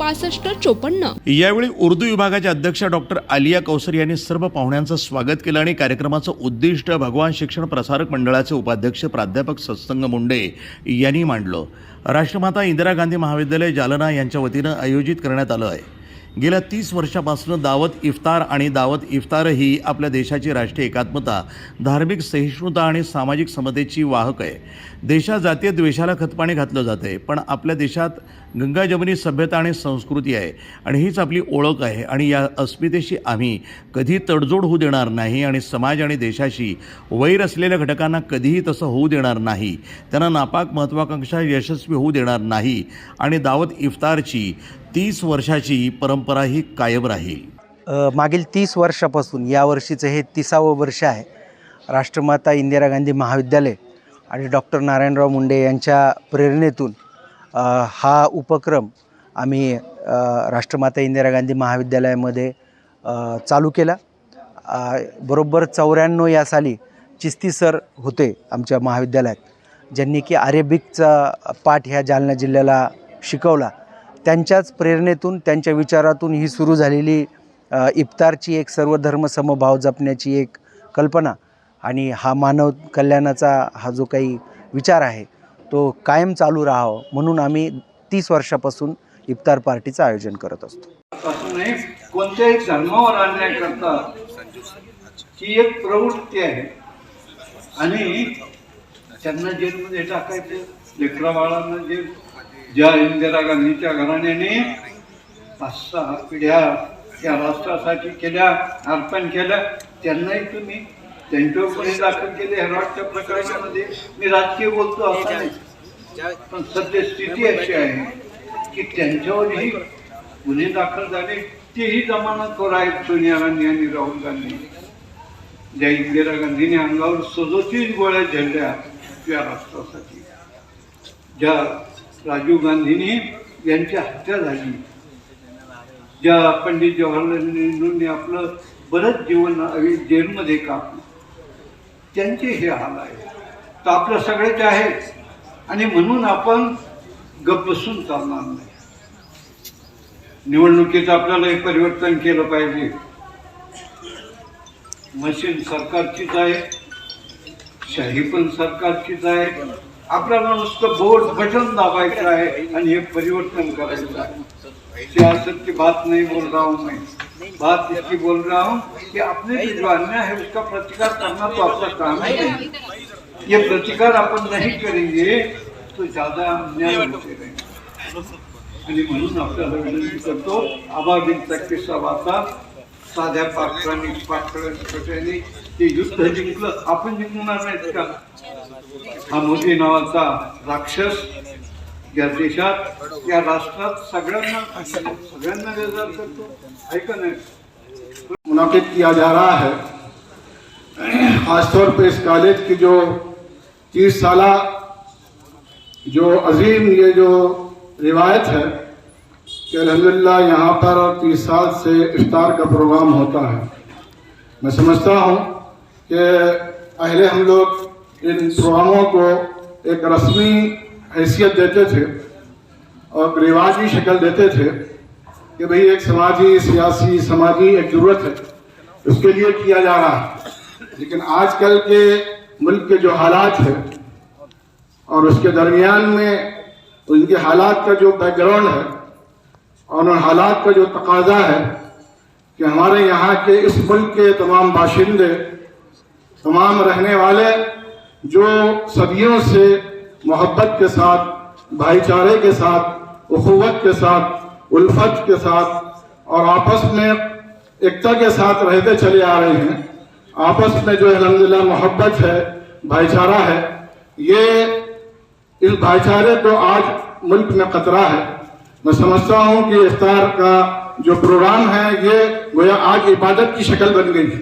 पासष्ट चोपन्न. यावेळी उर्दू विभागाच्या अध्यक्ष डॉक्टर आलिया कौसर यांनी सर्व पाहुण्यांचं स्वागत केलं आणि कार्यक्रमाचं उद्दिष्ट भगवान शिक्षण प्रसारक मंडळाचे उपाध्यक्ष प्राध्यापक सत्संग मुंडे यांनी मांडलं. राष्ट्रमाता इंदिरा गांधी महाविद्यालय जालना यांच्या वतीनं आयोजित करण्यात आलं आहे. गेल्या तीस वर्षापासून दावत इफ्तार आणि दावत इफ्तार ही आपल्या देशाची राष्ट्रीय एकात्मता धार्मिक सहिष्णुता आणि सामाजिक समतेची वाहक आहे. देशात जातीय द्वेषाला खतपाणी घातलं जाते पण आपल्या देशात गंगाजमनी सभ्यता आणि संस्कृती आहे आणि हीच आपली ओळख आहे आणि या अस्मितेशी आम्ही कधी तडजोड होऊ देणार नाही आणि समाज आणि देशाशी वैर असलेल्या घटकांना कधीही तसं होऊ देणार नाही. त्यांना नापाक महत्त्वाकांक्षा यशस्वी होऊ देणार नाही आणि दावत इफ्तारची तीस वर्षाची परंपरा ही कायम राहील. मागील तीस वर्षापासून या वर्षीचं हे तिसावं वर्ष आहे. राष्ट्रमाता इंदिरा गांधी महाविद्यालय आणि डॉक्टर नारायणराव मुंडे यांच्या प्रेरणेतून हा उपक्रम आम्ही राष्ट्रमाता इंदिरा गांधी महाविद्यालयामध्ये चालू केला. बरोबर चौऱ्याण्णव या साली चिस्ती सर होते आमच्या महाविद्यालयात ज्यांनी की अरेबिकचा पाठ ह्या जालना जिल्ह्याला शिकवला. त्यांच्याच प्रेरणेतून त्यांच्या विचारातून ही सुरू झालेली इफ्तारची एक सर्वधर्म समभाव जपण्याची एक कल्पना आणि हा मानव कल्याणाचा हा जो काही विचार आहे तो कायम चालू राहावं म्हणून आम्ही तीस वर्षापासून इफ्तार पार्टीचं आयोजन करत असतो. कोणत्याही धर्मावर अन्याय करता ही एक प्रवृत्ती आहे. आणि त्यांना जेलमध्ये टाकायचं लेकरा बाळांना जेल ज्या इंदिरा गांधीच्या घराण्याने पाच सहा पिढ्या त्या राष्ट्रासाठी केल्या अर्पण केल्या त्यांनाही तुम्ही त्यांच्यावर दाखल केले हेरॉटच्या प्रकरणामध्ये मी राजकीय बोलतो असं नाही. पण सध्या स्थिती अशी आहे की त्यांच्यावरही गुन्हे दाखल झाले तेही जमानतवर आहेत सोनिया गांधी आणि राहुल गांधी. ज्या इंदिरा गांधीने अंगावर सदोतीस गोळ्या झेलल्या या राष्ट्रासाठी. ज्या राजीव गांधीने यांची हत्या झाली. ज्या पंडित जवाहरलाल नेहरूंनी आपलं बरंच जीवन जेलमध्ये कापलं. त्यांचे हे हाल आहे तर आपलं सगळेच आहे. आणि म्हणून आपण गप्प बसून चालणार नाही. निवडणुकीत आपल्याला हे परिवर्तन केलं पाहिजे. मशीन सरकारचीच आहे. शाही पण सरकारचीच आहे. आपल्याला नुसतं बोर्ड बटन दाबायचं आहे आणि हे परिवर्तन करायचं आहे सियासत की बात नहीं बोल रहा हूँ मैं बात इसकी बोल रहा हूँ कि अपने लिए जो अन्याय है उसका प्रतिकार करना तो आपका काम है ये प्रतिकार अपन नहीं करेंगे तो ज्यादा अन्याय होते रहेंगे आणि म्हणून आपल्याला विनंती करतो आबाबींचा किस्सा वाचा साध्या पात्रांनी पाखरांनी ते युद्ध जिंकलं. आपण जिंकणार नाहीत का? हा मोदी नावाचा राक्षस या देशात या राष्ट्रात सगळ्यांना सगळ्यांना बेजार करतो. ऐका नाही? मुनद किया जा रहा है। खासतौर पे इस कॉलेज की जो तीस साल जो अजीम ये जो रिवायत है कि अल्हम्दुलिल्लाह यहाँ पर तीस साल से इफ्तार का प्रोग्राम होता है मैं समझता हूँ कि पहले हम लोग इन प्रोग्रामों को एक रस्मी हैसियत देते थे और रिवाजी शक्ल देते थे कि भाई एक समाजी सियासी समाजी एक जरूरत है उसके लिए किया जा रहा है लेकिन आजकल के मुल्क के जो हालात है और उसके दरमियान में उनके हालात का जो बैकग्राउंड है और उन हालात का जो तकाजा है कि हमारे यहाँ के इस मुल्क के तमाम बाशिंदे तमाम रहने वाले जो सदियों से मोहब्बत के साथ भाईचारे के साथ उखुवत के साथ उल्फत के साथ और आपस में एकता के साथ रहते चले आ रहे हैं आपस में जो अलहमदिल्ला मोहब्बत है भाईचारा है ये इस भाईचारे को आज मुल्क में खतरा है میں سمجھتا ہوں کہ افطار کا جو پروگرام ہے، یہ گویا آج عبادت کی شکل بن گئی ہے۔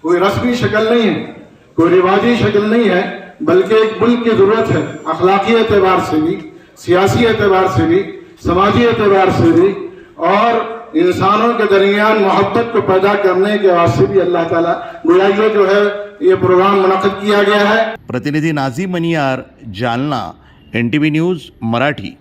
کوئی رسمی شکل نہیں ہے، کوئی رواجی شکل نہیں ہے، بلکہ ایک ملک کی ضرورت ہے۔ اخلاقی اعتبار سے بھی، سیاسی اعتبار سے بھی، سماجی اعتبار سے بھی۔ اور انسانوں کے درمیان محبت کو پیدا کرنے کے واسطے بھی اللہ تعالیٰ گویا یہ جو ہے، یہ پروگرام منعقد کیا گیا ہے۔ پرتندھی نازی منیار، جالنا این ٹی وی نیوز، مراٹھی۔